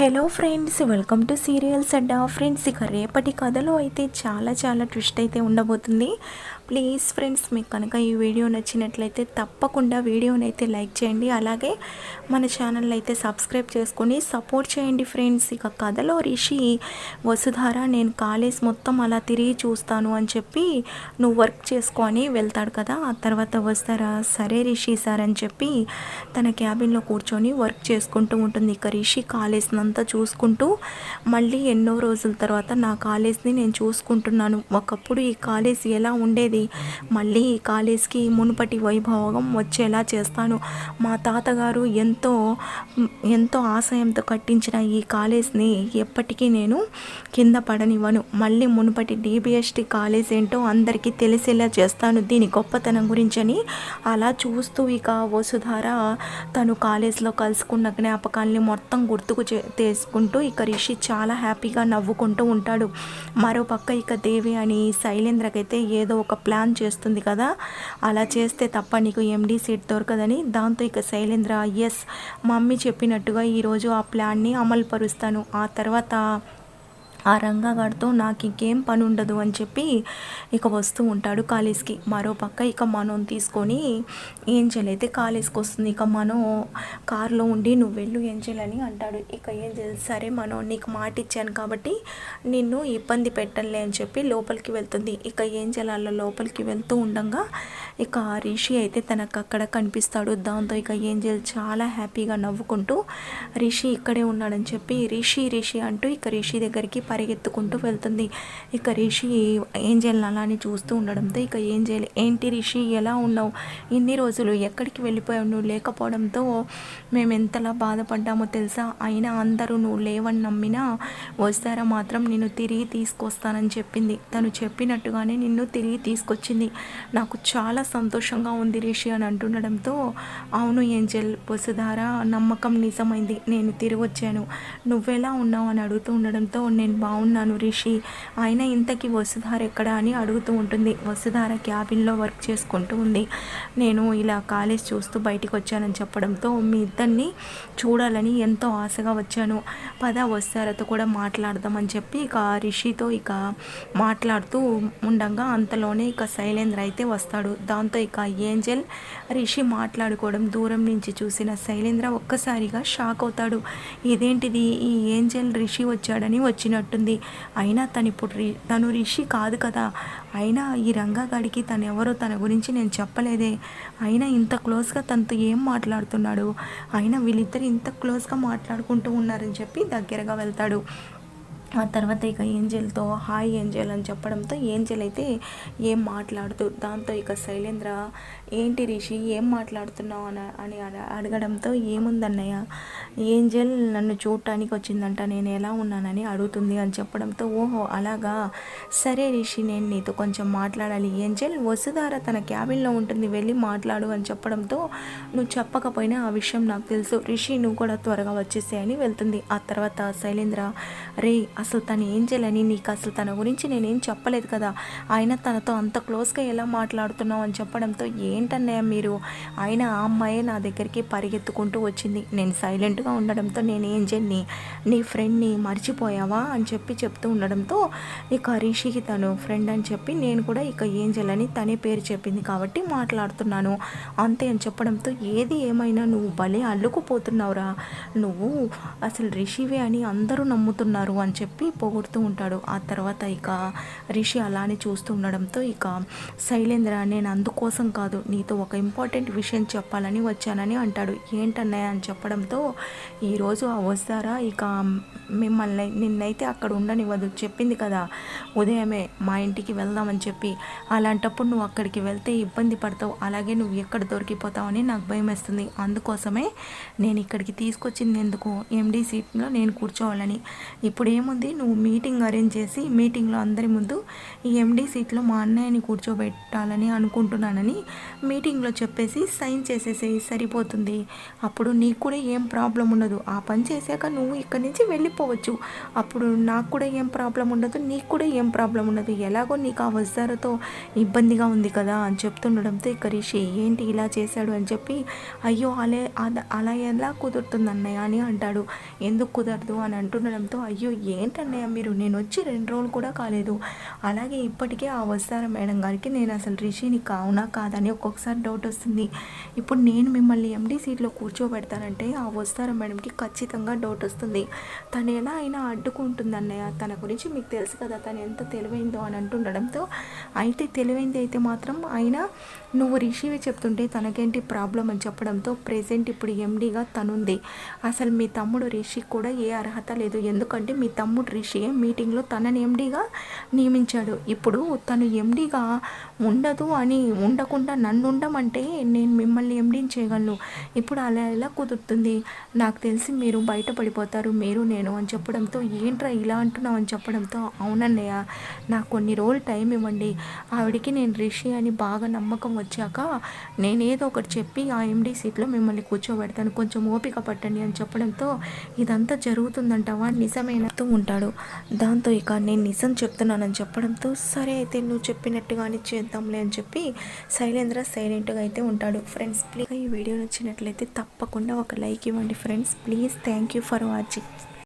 Hello friends welcome to serials Adda friends ఇక రేపటి కథలో అయితే చాలా చాలా ట్విస్ట్ అయితే ఉండబోతుంది. ప్లీజ్ ఫ్రెండ్స్ మీకు కనుక ఈ వీడియో నచ్చినట్లయితే తప్పకుండా వీడియోని అయితే లైక్ చేయండి. అలాగే మన ఛానల్ అయితే సబ్స్క్రైబ్ చేసుకొని సపోర్ట్ చేయండి ఫ్రెండ్స్. ఇక కథలో రిషి వసుధార నేను కాలేజ్ మొత్తం అలా తిరిగి చూస్తాను అని చెప్పి నువ్వు వర్క్ చేసుకొని వెళ్తాడు కదా. ఆ తర్వాత వస్తారా సరే రిషి సార్ అని చెప్పి తన క్యాబిన్లో కూర్చొని వర్క్ చేసుకుంటూ ఉంటుంది. ఇక రిషి కాలేజ్ని అంతా చూసుకుంటూ మళ్ళీ ఎన్నో రోజుల తర్వాత నా కాలేజ్ని నేను చూసుకుంటున్నాను. ఒకప్పుడు ఈ కాలేజ్ ఎలా ఉండేది? మళ్ళీ ఈ కాలేజ్కి మునుపటి వైభవం వచ్చేలా చేస్తాను. మా తాతగారు ఎంతో ఎంతో ఆశయంతో కట్టించిన ఈ కాలేజ్ని ఎప్పటికీ నేను కింద పడనివ్వను. మళ్ళీ మునుపటి డిబిఎస్టి కాలేజ్ ఏంటో అందరికీ తెలిసేలా చేస్తాను. దీని గొప్పతనం గురించని అలా చూస్తూ ఇక వసుధార తను కాలేజ్లో కలుసుకున్న జ్ఞాపకాల్ని మొత్తం గుర్తుకు చే తీసుకుంటూ ఇక రిషి చాలా హ్యాపీగా నవ్వుకుంటూ ఉంటాడు. మరోపక్క ఇక దేవి అని శైలేంద్రకైతే ఏదో ఒక ప్లాన్ చేస్తుంది కదా. అలా చేస్తే తప్ప నీకు ఎండీ సీట్ దొరకదని. దాంతో ఇక శైలేంద్ర ఎస్ మమ్మీ చెప్పినట్టుగా ఈరోజు ఆ ప్లాన్ని అమలు పరుస్తాను ఆ తర్వాత ఆ రంగగాడితో నాకు ఇంకేం పని ఉండదు అని చెప్పి ఇక వస్తూ ఉంటాడు కాలేజ్కి మరో పక్క ఇక మనం తీసుకొని ఏంజల్ అయితే కాలేజ్కి వస్తుంది ఇక మనం కారులో ఉండి నువ్వు వెళ్ళు ఏంజల్ అని అంటాడు. ఇక ఏంజల్ సరే మనం నీకు మాట ఇచ్చాను కాబట్టి నిన్ను ఇబ్బంది పెట్టనులే అని చెప్పి లోపలికి వెళ్తుంది. ఇక ఏంజల్ అలా లోపలికి వెళ్తూ ఉండగా ఇక రిషి అయితే తనకు అక్కడ కనిపిస్తాడు. దాంతో ఇక ఏంజల్ చాలా హ్యాపీగా నవ్వుకుంటూ రిషి ఇక్కడే ఉన్నాడని చెప్పి రిషి రిషి అంటూ ఇక రిషి దగ్గరికి పరిగెత్తుకుంటూ వెళ్తుంది. ఇక రిషి ఏంజల్ అని చూస్తూ ఉండడంతో ఇక ఏంజల్ ఏంటి రిషి ఎలా ఉన్నావు? ఇన్ని రోజులు ఎక్కడికి వెళ్ళిపోయావు? నువ్వు లేకపోవడంతో మేము ఎంతలా బాధపడ్డామో తెలుసా? అయినా అందరూ నువ్వు లేవని నమ్మినా వస్తారా మాత్రం నిన్ను తిరిగి తీసుకొస్తానని చెప్పింది. తను చెప్పినట్టుగానే నిన్ను తిరిగి తీసుకొచ్చింది. నాకు చాలా సంతోషంగా ఉంది రిషి అని అంటుండడంతో అవును ఏంజల్ వసుధార నమ్మకం నిజమైంది. నేను తిరిగి వచ్చాను నువ్వెలా ఉన్నావు అని అడుగుతూ ఉండడంతో నేను బాగున్నాను రిషి. ఆయన ఇంతకీ వసుధార ఎక్కడా అని అడుగుతూ ఉంటుంది. వసుధార క్యాబిన్లో వర్క్ చేసుకుంటూ ఉంది. నేను ఇలా కాలేజ్ చూస్తూ బయటికి వచ్చానని చెప్పడంతో మీ ఇద్దరిని చూడాలని ఎంతో ఆశగా వచ్చాను. పద వస్తారతో కూడా మాట్లాడదామని చెప్పి ఇక రిషితో ఇక మాట్లాడుతూ ఉండగా అంతలోనే ఇక శైలేంద్ర అయితే వస్తాడు. దాంతో ఇక ఏంజల్ రిషి మాట్లాడుకోవడం దూరం నుంచి చూసిన శైలేంద్ర ఒక్కసారిగా షాక్ అవుతాడు. ఇదేంటిది? ఈ ఏంజల్ రిషి వచ్చాడని వచ్చినట్టు ఉంటుంది. అయినా తను ఇప్పుడు రి తను రిషి కాదు కదా. అయినా ఈ రంగగాడికి తను ఎవరో తన గురించి నేను చెప్పలేదే. అయినా ఇంత క్లోజ్గా తనతో ఏం మాట్లాడుతున్నాడు? అయినా వీళ్ళిద్దరు ఇంత క్లోజ్గా మాట్లాడుకుంటూ ఉన్నారని చెప్పి దగ్గరగా వెళ్తాడు. ఆ తర్వాత ఇక ఏంజెల్తో హాయ్ ఏంజెల్ అని చెప్పడంతో ఏంజెల్ అయితే ఏం మాట్లాడుతూ దాంతో ఇక శైలేంద్ర ఏంటి రిషి ఏం మాట్లాడుతున్నావు? అని అని అడ- అడగడంతో ఏముందన్నయ్య? ఏంజెల్ నన్ను చూడటానికి వచ్చిందంట నేను ఎలా ఉన్నానని అడుగుతుంది అని చెప్పడంతో ఓహో అలాగా? సరే రిషి నేను నీతో కొంచెం మాట్లాడాలి. ఏంజెల్ వసుధార తన క్యాబిన్లో ఉంటుంది వెళ్ళి మాట్లాడు అని చెప్పడంతో నువ్వు చెప్పకపోయినా ఆ విషయం నాకు తెలుసు. రిషి నువ్వు కూడా త్వరగా వచ్చేసేయని వెళ్తుంది. ఆ తర్వాత శైలేంద్ర రే అసలు తను ఏం చేయాలని నీకు అసలు తన గురించి నేనేం చెప్పలేదు కదా. ఆయన తనతో అంత క్లోజ్గా ఎలా మాట్లాడుతున్నావు అని చెప్పడంతో ఏంటన్నయ్య మీరు? ఆయన ఆ అమ్మాయే నా దగ్గరికి పరిగెత్తుకుంటూ వచ్చింది. నేను సైలెంట్గా ఉండడంతో నేను ఏం చేయని. నీ ఫ్రెండ్ని మర్చిపోయావా అని చెప్పి చెప్తూ ఉండడంతో ఇక రిషికి తను ఫ్రెండ్ అని చెప్పి నేను కూడా ఇక ఏం చేయాలని తనే పేరు చెప్పింది కాబట్టి మాట్లాడుతున్నాను. అంతే అని చెప్పడంతో ఏది ఏమైనా నువ్వు భలే అల్లుకుపోతున్నావురా. నువ్వు అసలు రిషివే అని అందరూ నమ్ముతున్నారు అని చెప్పి చెప్పి పొగుడుతూ ఉంటాడు. ఆ తర్వాత ఇక రిషి అలానే చూస్తూ ఉండడంతో ఇక శైలేంద్ర నేను అందుకోసం కాదు నీతో ఒక ఇంపార్టెంట్ విషయం చెప్పాలని వచ్చానని అంటాడు. ఏంటన్నయ్య అని చెప్పడంతో ఈరోజు ఆ వస్తారా? ఇక మిమ్మల్ని నిన్నైతే అక్కడ ఉండనివ్వదు. చెప్పింది కదా ఉదయమే మా ఇంటికి వెళ్దామని చెప్పి. అలాంటప్పుడు నువ్వు అక్కడికి వెళ్తే ఇబ్బంది పడతావు. అలాగే నువ్వు ఎక్కడ దొరికిపోతావని నాకు భయం వేస్తుంది అందుకోసమే నేను ఇక్కడికి తీసుకొచ్చింది ఎందుకు? ఎండీ సీట్లో నేను కూర్చోవాలని. ఇప్పుడు ఏముంది? ఏముంది నువ్వు మీటింగ్ అరేంజ్ చేసి మీటింగ్లో అందరి ముందు ఈ ఎండీ సీట్లో మా అన్నయ్యని కూర్చోబెట్టాలని అనుకుంటున్నానని మీటింగ్లో చెప్పేసి సైన్ చేసేసి సరిపోతుంది. అప్పుడు నీకు కూడా ఏం ప్రాబ్లం ఉండదు. ఆ పని చేశాక నువ్వు ఇక్కడి నుంచి వెళ్ళిపోవచ్చు. అప్పుడు నాకు కూడా ఏం ప్రాబ్లం ఉండదు. నీకు కూడా ఏం ప్రాబ్లం ఉండదు. ఎలాగో నీకు ఆ వస్తారతో ఇబ్బందిగా ఉంది కదా అని చెప్తుండడంతో ఇక రిషి ఏంటి ఇలా చేశాడు? అని చెప్పి అయ్యో అలా అలా ఎలా కుదురుతుంది అన్నయ్య? అని అంటాడు. ఎందుకు కుదరదు? అని అంటుండడంతో అయ్యో ఏం ఏంటన్నయ్య మీరు? నేను వచ్చి రెండు రోజులు కూడా కాలేదు. అలాగే ఇప్పటికే ఆ వస్తారా మేడం గారికి నేను అసలు రిషిని కావునా కాదని ఒక్కొక్కసారి డౌట్ వస్తుంది. ఇప్పుడు నేను మిమ్మల్ని ఎండీ సీట్లో కూర్చోబెడతానంటే ఆ వస్తారా మేడంకి ఖచ్చితంగా డౌట్ వస్తుంది. తను ఎలా అయినా అడ్డుకుంటుంది అన్నయ్య తన గురించి మీకు తెలుసు కదా తను ఎంత తెలివైందో అని అంటుండడంతో. అయితే తెలివైంది అయితే మాత్రం అయినా నువ్వు రిషివి చెప్తుంటే తనకేంటి ప్రాబ్లం అని చెప్పడంతో ప్రెసెంట్ ఇప్పుడు ఎండీగా తనుంది. అసలు మీ తమ్ముడు రిషికి కూడా ఏ అర్హత లేదు. ఎందుకంటే మీ తమ్ముడు రిషి మీటింగ్లో తనని ఎండీగా నియమించాడు. ఇప్పుడు తను ఎండీగా ఉండదు అని ఉండకుండా నన్ను ఉండమంటే నేను మిమ్మల్ని చేయగలను. ఇప్పుడు అలా ఎలా కుదురుతుంది? నాకు తెలిసి మీరు బయటపడిపోతారు. మీరు నేను అని చెప్పడంతో ఏంట్రా ఇలా అంటున్నావు? అని చెప్పడంతో అవునన్నయ్య నాకు కొన్ని రోజులు టైం ఇవ్వండి. ఆవిడికి నేను రిషి అని బాగా నమ్మకం వచ్చాక నేను ఏదో ఒకటి చెప్పి ఆ ఎండి సీట్లో మిమ్మల్ని కూర్చోబెడతాను. కొంచెం ఓపిక పట్టండి అని చెప్పడంతో ఇదంతా జరుగుతుందంటావా? నిజమేనతో ఉంటాడు. దాంతో ఇక నేను నిజం చెప్తున్నానని చెప్పడంతో సరే అయితే నువ్వు చెప్పినట్టుగానే చేద్దాంలే అని చెప్పి శైలేంద్ర సైలెంట్గా అయితే ఉంటాడు. ఫ్రెండ్స్ ప్లీజ్ ఈ వీడియో నచ్చినట్లయితే తప్పకుండా ఒక లైక్ ఇవ్వండి friends. Please thank you for watching.